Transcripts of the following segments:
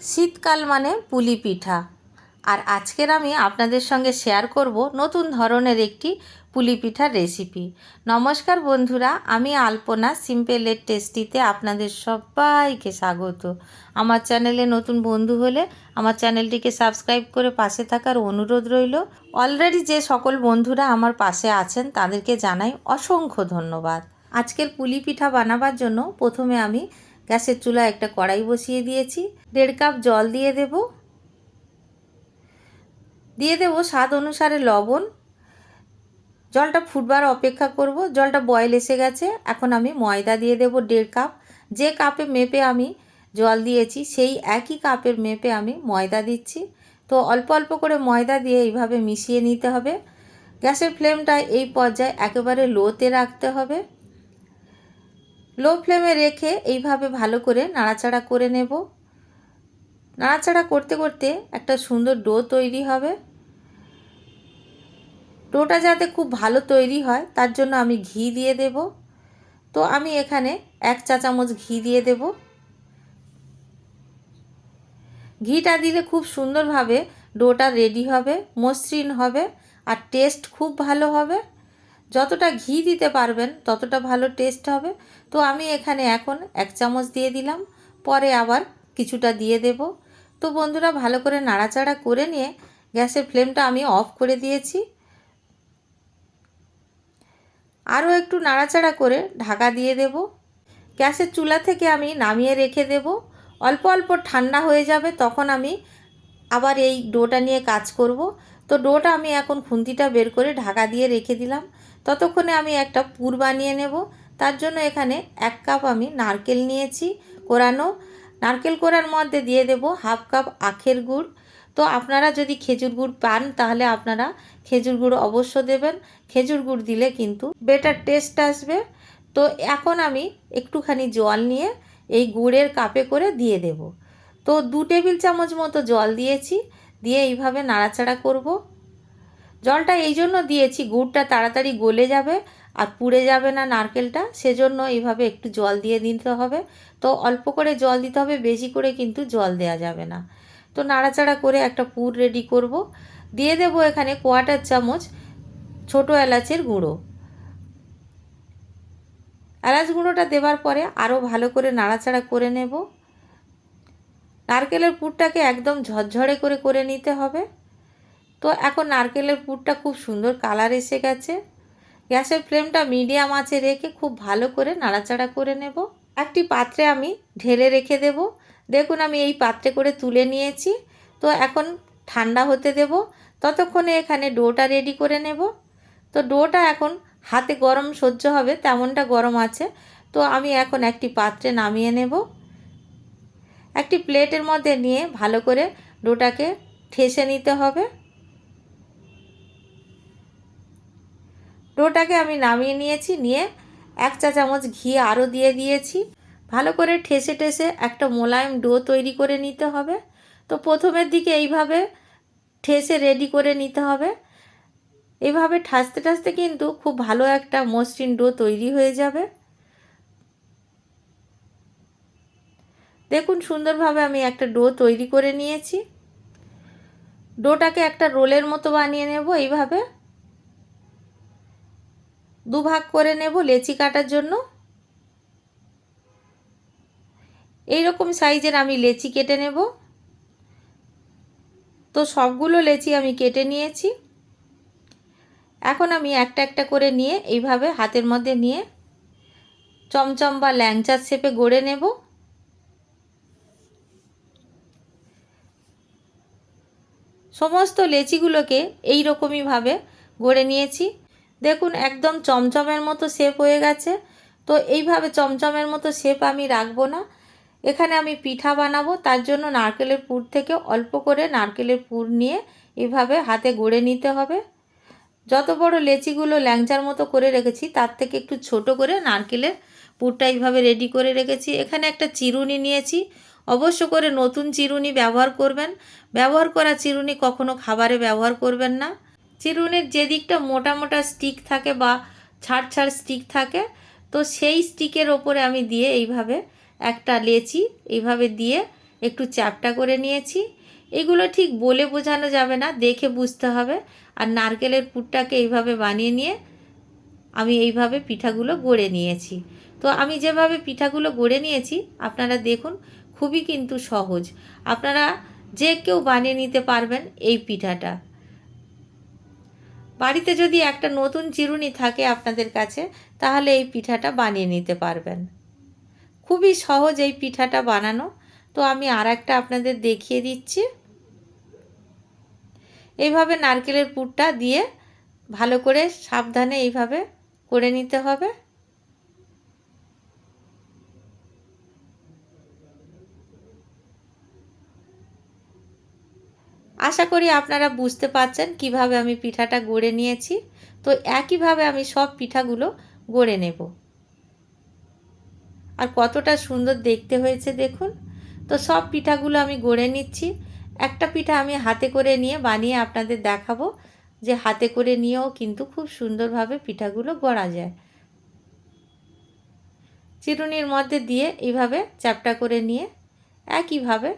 শীতকাল মানে পুলি পিঠা। আর আজকের আমি আপনাদের সঙ্গে শেয়ার করব নতুন ধরনের একটি পুলি পিঠার রেসিপি নমস্কার বন্ধুরা, আমি আলপনা সিম্পলের টেস্টিতে আপনাদের সবাইকে স্বাগত। আমার চ্যানেলে নতুন বন্ধু হলে আমার চ্যানেলটিকে সাবস্ক্রাইব করে পাশে থাকার অনুরোধ রইল। অলরেডি যে সকল বন্ধুরা আমার পাশে আছেন, তাদেরকে জানাই অসংখ্য ধন্যবাদ। আজকের পুলি পিঠা বানাবার জন্য প্রথমে আমি গ্যাসের চুলায় একটা কড়াই বসিয়ে দিয়েছি। দেড় কাপ জল দিয়ে দেব। দিয়ে দেব স্বাদ অনুসারে লবণ। জলটা ফুটবার অপেক্ষা করব। জলটা বয়েল এসে গেছে। এখন আমি ময়দা দিয়ে দেব দেড় কাপ। যে কাপে মেপে আমি জল দিয়েছি, সেই একই কাপের মেপে আমি ময়দা দিচ্ছি। তো অল্প অল্প করে ময়দা দিয়ে এইভাবে মিশিয়ে নিতে হবে। গ্যাসের ফ্লেমটা এই পর্যায়ে একেবারে লোতে রাখতে হবে। লো ফ্লেমে রেখে এইভাবে ভালো করে নাড়াচাড়া করে নেব। নাড়াচাড়া করতে করতে একটা সুন্দর ডো তৈরি হবে। ডোটা যাতে খুব ভালো তৈরি হয়, তার জন্য আমি ঘি দিয়ে দেব। তো আমি এখানে এক চা চামচ ঘি দিয়ে দেব। ঘিটা দিলে খুব সুন্দরভাবে ডোটা রেডি হবে, মসৃণ হবে, আর টেস্ট খুব ভালো হবে। যতটা ঘি দিতে পারবেন, ততটা ভালো টেস্ট হবে। তো আমি এখানে এখন এক চামচ দিয়ে দিলাম। পরে আবার কিছুটা দিয়ে দেব। তো বন্ধুরা, ভালো করে নাড়াচাড়া করে নিয়ে গ্যাসের ফ্লেমটা আমি অফ করে দিয়েছি। আরও একটু নাড়াচাড়া করে ঢাকা দিয়ে দেব। গ্যাসের চুলা থেকে আমি নামিয়ে রেখে দেব। অল্প অল্প ঠান্ডা হয়ে যাবে, তখন আমি আবার এই ডোটা নিয়ে কাজ করব। তো ডোটা আমি এখন খুন্তিটা বের করে ঢাকা দিয়ে রেখে দিলাম। ততক্ষণে আমি একটা পুর বানিয়ে নেব। তার জন্য এখানে এক কাপ আমি নারকেল নিয়েছি কোরানো। নারকেল কোরার মধ্যে দিয়ে দেব হাফ কাপ আখের গুড়। তো আপনারা যদি খেজুর গুড় পান, তাহলে আপনারা খেজুর গুড় অবশ্য দেবেন। খেজুর গুড় দিলে কিন্তু বেটার টেস্ট আসবে। তো এখন আমি একটুখানি জল নিয়ে এই গুড়ের কাপে করে দিয়ে দেব। তো দু টেবিল চামচ মতো জল দিয়েছি। দিয়ে এইভাবে নাড়াচাড়া করব। জলটা এই জন্য দিয়েছি, গুড়টা তাড়াতাড়ি গলে যাবে আর পুড়ে যাবে না নারকেলটা, সেজন্য এইভাবে একটু জল দিয়ে দিতে হবে। তো অল্প করে জল দিতে হবে, বেশি করে কিন্তু জল দেওয়া যাবে না। তো নাড়াচাড়া করে একটা পুর রেডি করব। দিয়ে দেব এখানে কোয়াটার চামচ ছোটো এলাচের গুঁড়ো। এলাচ গুঁড়োটা দেওয়ার পরে আরও ভালো করে নাড়াচাড়া করে নেব। নারকেলের পুরটাকে একদম ঝরঝরে করে করে নিতে হবে। তো এখন নারকেলের পুরটা খুব সুন্দর কালার এসে গেছে। গ্যাসের ফ্লেমটা মিডিয়াম আঁচে রেখে খুব ভালো করে নাড়াচাড়া করে নেব। একটি পাত্রে আমি ঢেলে রেখে দেব। দেখুন, আমি এই পাত্রে করে তুলে নিয়েছি। তো এখন ঠান্ডা হতে দেব। ততক্ষণে এখানে ডোটা রেডি করে নেব। তো ডোটা এখন হাতে গরম সহ্য হবে, তেমনটা গরম আছে। তো আমি এখন একটি পাত্রে নামিয়ে নেব। একটি প্লেটের মধ্যে নিয়ে ভালো করে ডোটাকে ঠেসে নিতে হবে। ডোটাকে আমি নামিয়ে নিয়েছি, নিয়ে এক চা চামচ ঘি আরও দিয়ে দিয়েছি। ভালো করে ঠেসে ঠেসে একটা মোলায়েম ডো তৈরি করে নিতে হবে। তো প্রথমের দিকে এইভাবে ঠেসে রেডি করে নিতে হবে। এভাবে ঠাসতে ঠাসতে কিন্তু খুব ভালো একটা মসৃণ ডো তৈরি হয়ে যাবে। দেখুন সুন্দরভাবে আমি একটা ডো তৈরি করে নিয়েছি। ডোটাকে একটা রোলের মতো বানিয়ে নেব এইভাবে। দুভাগ করে নেব লেচি কাটার জন্য। এই রকম সাইজের আমি লেচি কেটে নেব। তো সবগুলো লেচি আমি কেটে নিয়েছি। এখন আমি একটা একটা করে নিয়ে এইভাবে হাতের মধ্যে নিয়ে চমচম বা ল্যাংচার শেপে গড়ে নেব। সমস্ত লেচিগুলোকে এই রকমইভাবে গড়ে নিয়েছি। দেখুন, একদম চমচমের মতো শেপ হয়ে গেছে। তো এইভাবে চমচমের মতো শেপ আমি রাখব না। এখানে আমি পিঠা বানাবো, তার জন্য নারকেলের পুর থেকে অল্প করে নারকেলের পুর নিয়ে এভাবে হাতে গড়ে নিতে হবে। যত বড় লেচিগুলো ল্যাংচার মতো করে রেখেছি, তার থেকে একটু ছোট করে নারকেলের পুরটা এইভাবে রেডি করে রেখেছি। এখানে একটা চিরুনি নিয়েছি। অবশ্য করে নতুন চিরুনি ব্যবহার করবেন। ব্যবহার করা চিরুনি কখনো খাবারে ব্যবহার করবেন না। চিরুনির যে দিকটা মোটা মোটা স্টিক থাকে বা ছাড় ছাড় স্টিক থাকে, তো সেই স্টিকের ওপরে আমি দিয়ে এইভাবে একটা লেচি এইভাবে দিয়ে একটু চ্যাপটা করে নিয়েছি। এগুলো ঠিক বলে বোঝানো যাবে না, দেখে বুঝতে হবে। আর নারকেলের পুরটাকে এইভাবে বানিয়ে নিয়ে আমি এইভাবে পিঠাগুলো গড়ে নিয়েছি। তো আমি যেভাবে পিঠাগুলো গড়ে নিয়েছি, আপনারা দেখুন, খুবই কিন্তু সহজ। আপনারা যে কেউ বানিয়ে নিতে পারবেন এই পিঠাটা। বাড়িতে যদি একটা নতুন চিরুনি থাকে আপনাদের কাছে, তাহলে এই পিঠাটা বানিয়ে নিতে পারবেন। খুবই সহজ এই পিঠাটা বানানো। তো আমি আর একটা আপনাদের দেখিয়ে দিচ্ছি। এইভাবে নারকেলের পুরটা দিয়ে ভালো করে সাবধানে এইভাবে করে নিতে হবে। আশা করি আপনারা বুঝতে পারছেন কীভাবে আমি পিঠাটা গড়ে নিয়েছি। তো একইভাবে আমি সব পিঠাগুলো গড়ে নেব। আর কতটা সুন্দর দেখতে হয়েছে দেখুন। তো সব পিঠাগুলো আমি গড়ে নিচ্ছি। একটা পিঠা আমি হাতে করে নিয়ে বানিয়ে আপনাদের দেখাবো যে হাতে করে নিয়েও কিন্তু খুব সুন্দরভাবে পিঠাগুলো গড়া যায়। চিরুনির মধ্যে দিয়ে এইভাবে চ্যাপটা করে নিয়ে একইভাবে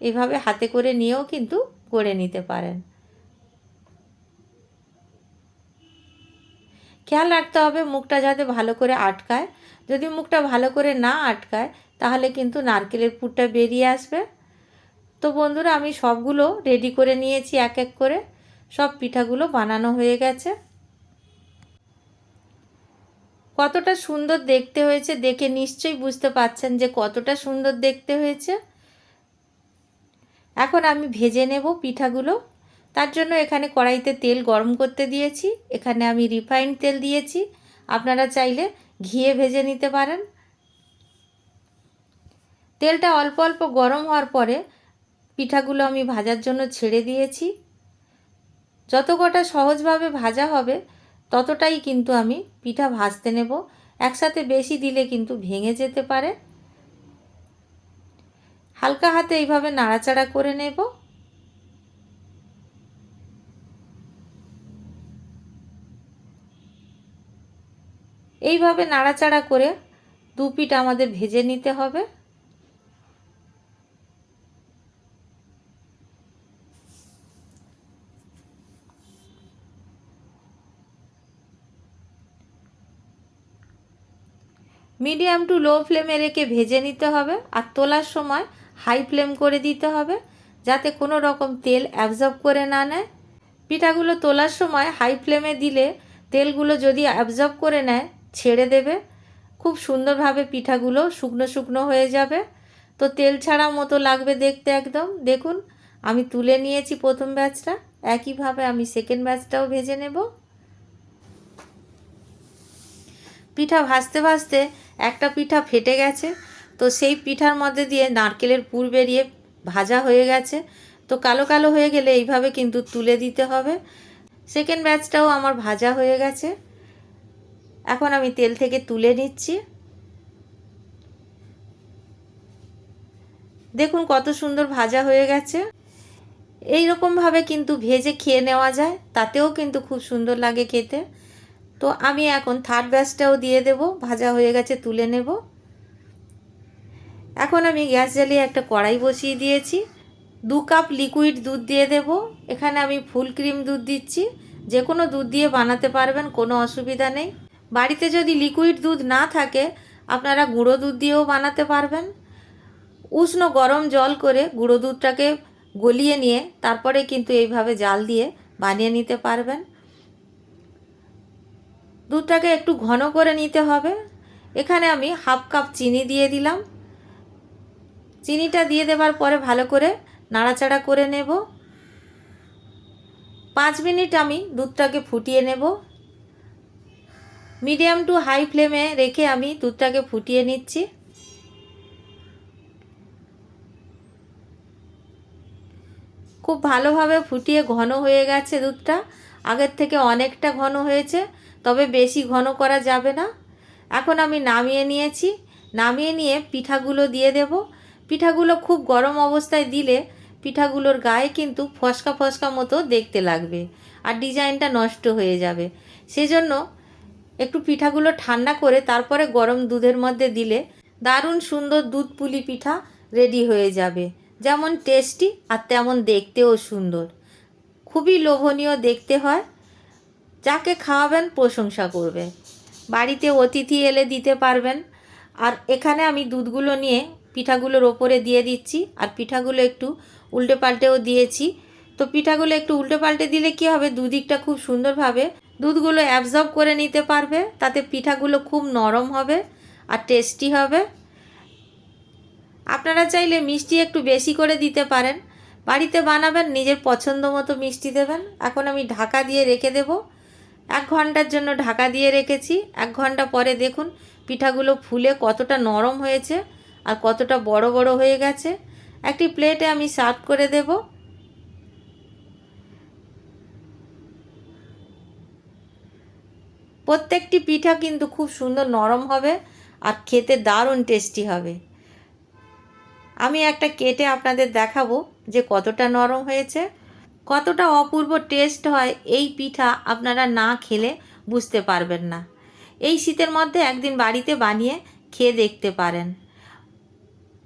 এভাবে হাতে করে নিয়েও কিন্তু গড়ে নিতে পারেন। খেয়াল রাখতে হবে মুখটা যাতে ভালো করে আটকায়। যদি মুখটা ভালো করে না আটকায়, তাহলে কিন্তু নারকেলের পুরটা বেরিয়ে আসবে। তো বন্ধুরা, আমি সবগুলো রেডি করে নিয়েছি এক এক করে। সব পিঠাগুলো বানানো হয়ে গেছে। কতটা সুন্দর দেখতে হয়েছে, দেখে নিশ্চয়ই বুঝতে পাচ্ছেন যে কতটা সুন্দর দেখতে হয়েছে। এখন আমি ভেজে নেব পিঠাগুলো। তার জন্য এখানে কড়াইতে তেল গরম করতে দিয়েছি। এখানে আমি রিফাইন্ড তেল দিয়েছি। আপনারা চাইলে ঘিয়ে ভেজে নিতে পারেন। তেলটা অল্প অল্প গরম হওয়ার পরে পিঠাগুলো আমি ভাজার জন্য ছেড়ে দিয়েছি। যত কটা সহজভাবে ভাজা হবে, ততটাই কিন্তু আমি পিঠা ভাজতে নেব। একসাথে বেশি দিলে কিন্তু ভেঙে যেতে পারে। হালকা হাতে এইভাবে নাড়াচাড়া করে নেব। এইভাবে নাড়াচাড়া করে দু পিঠ আমাদের ভেজে নিতে হবে। মিডিয়াম টু লো ফ্লেমে রেখে ভেজে নিতে হবে। আর তোলার সময় হাই ফ্লেম করে দিতে হবে যাতে কোনো রকম তেল অ্যাবজর্ব করে না নেয়। পিঠাগুলো তোলার সময় হাই ফ্লেমে দিলে তেলগুলো যদি অ্যাবজর্ব করে নেয়, ছেড়ে দেবে। খুব সুন্দরভাবে পিঠাগুলো শুকনো শুকনো হয়ে যাবে। তো তেল ছাড়া মতো লাগবে দেখতে একদম। দেখুন, আমি তুলে নিয়েছি প্রথম ব্যাচটা। একইভাবে আমি সেকেন্ড ব্যাচটাও ভেজে নেব। পিঠা ভাজতে ভাজতে একটা পিঠা ফেটে গেছে। তো সেই পিঠার মধ্যে দিয়ে নারকেলের পুর বেরিয়ে ভাজা হয়ে গেছে। তো কালো কালো হয়ে গেলে এইভাবে কিন্তু তুলে দিতে হবে। সেকেন্ড ব্যাচটাও আমার ভাজা হয়ে গেছে। এখন আমি তেল থেকে তুলে নিচ্ছি। দেখুন কত সুন্দর ভাজা হয়ে গেছে। এই রকমভাবে কিন্তু ভেজে খেয়ে নেওয়া যায়। তাতেও কিন্তু খুব সুন্দর লাগে খেতে। তো আমি এখন থার্ড ব্যাচটাও দিয়ে দেব। ভাজা হয়ে গেছে, তুলে নেব। এখন আমি গ্যাস জ্বালিয়ে একটা কড়াই বসিয়ে দিয়েছি। দু কাপ লিকুইড দুধ দিয়ে দেব। এখানে আমি ফুল ক্রিম দুধ দিচ্ছি। যে কোনো দুধ দিয়ে বানাতে পারবেন, কোনো অসুবিধা নেই। বাড়িতে যদি লিকুইড দুধ না থাকে, আপনারা গুঁড়ো দুধ দিয়েও বানাতে পারবেন। উষ্ণ গরম জল করে গুঁড়ো দুধটাকে গলিয়ে নিয়ে তারপরে কিন্তু এইভাবে জাল দিয়ে বানিয়ে নিতে পারবেন। দুধটাকে একটু ঘন করে নিতে হবে। এখানে আমি হাফ কাপ চিনি দিয়ে দিলাম। চিনিটা দিয়ে দেওয়ার পরে ভালো করে নাড়াচাড়া করে নেব। পাঁচ মিনিট আমি দুধটাকে ফুটিয়ে নেব। মিডিয়াম টু হাই ফ্লেমে রেখে আমি দুধটাকে ফুটিয়ে নিচ্ছি। খুব ভালোভাবে ফুটিয়ে ঘন হয়ে গেছে দুধটা। আগের থেকে অনেকটা ঘন হয়েছে, তবে বেশি ঘন করা যাবে না। এখন আমি নামিয়ে নিয়েছি। নামিয়ে নিয়ে পিঠাগুলো দিয়ে দেব। পিঠাগুলো খুব গরম অবস্থায় দিলে পিঠাগুলোর গায়ে কিন্তু ফসকা ফসকা মতো দেখতে লাগবে আর ডিজাইনটা নষ্ট হয়ে যাবে। সেজন্য একটু পিঠাগুলো ঠান্ডা করে তারপরে গরম দুধের মধ্যে দিলে দারুণ সুন্দর দুধ পুলি পিঠা রেডি হয়ে যাবে। যেমন টেস্টি আর তেমন দেখতেও সুন্দর। খুবই লোভনীয় দেখতে হয়। যাকে খাওয়াবেন প্রশংসা করবে। বাড়িতে অতিথি এলে দিতে পারবেন। আর এখানে আমি দুধগুলো নিয়ে পিঠাগুলোর ওপরে দিয়ে দিচ্ছি আর পিঠাগুলো একটু উল্টে পাল্টেও দিয়েছি। তো পিঠাগুলো একটু উল্টে পাল্টে দিলে কি হবে? দুদিকটা খুব সুন্দরভাবে দুধগুলো অ্যাবজর্ব করে নিতে পারবে। তাতে পিঠাগুলো খুব নরম হবে আর টেস্টি হবে। আপনারা চাইলে মিষ্টি একটু বেশি করে দিতে পারেন। বাড়িতে বানাবেন, নিজের পছন্দ মতো মিষ্টি দেবেন। এখন আমি ঢাকা দিয়ে রেখে দেব। এক ঘণ্টার জন্য ঢাকা দিয়ে রেখেছি। এক ঘণ্টা পরে দেখুন পিঠাগুলো ফুলে কতটা নরম হয়েছে। আর কতটা বড় বড় হয়ে গেছে, একটি প্লেটে আমি সার্ভ করে দেব। প্রত্যেকটি পিঠা কিন্তু খুব সুন্দর নরম হবে আর খেতে দারুণ টেস্টি হবে। আমি একটা কেটে আপনাদের দেখাবো যে কতটা নরম হয়েছে, কতটা অপূর্ব টেস্ট হয় এই পিঠা আপনারা না খেলে বুঝতে পারবেন না। এই শীতের মধ্যে একদিন বাড়িতে বানিয়ে খেয়ে দেখতে পারেন।